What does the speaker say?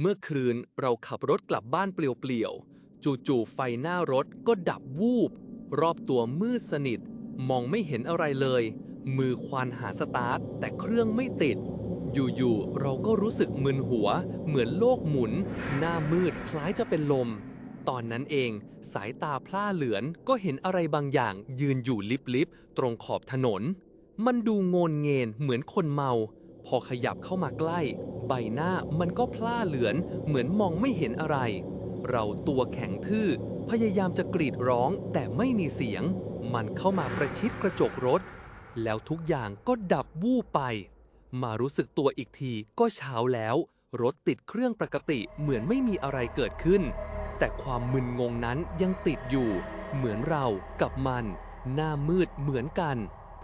เมื่อคืนเราขับรถกลับบ้านเปลี่ยวๆ จู่ๆ ไฟหน้ารถก็ดับวูบ รอบตัวมืดสนิท มองไม่เห็นอะไรเลย มือควานหาสตาร์ท แต่เครื่องไม่ติด อยู่ๆ เราก็รู้สึกมึนหัว เหมือนโลกหมุน หน้ามืดคล้ายจะเป็นลม ตอนนั้นเองสายตาพล่าเหลือนก็เห็นอะไรบางอย่างยืนอยู่ลิบๆ ตรงขอบถนน มันดูงนเงนเหมือนคนเมา พอขยับเข้ามาใกล้ ใบหน้ามันก็พล่าเหลือน เหมือนมองไม่เห็นอะไร เราตัวแข็งทื่อ พยายามจะกรีดร้องแต่ไม่มีเสียง มันเข้ามาประชิดกระจกรถ แล้วทุกอย่างก็ดับวูบไป มารู้สึกตัวอีกทีก็เช้าแล้ว รถติดเครื่องปกติเหมือนไม่มีอะไรเกิดขึ้น แต่ความมึนงงนั้นยังติดอยู่ เหมือนเรากับมัน หน้ามืดเหมือนกัน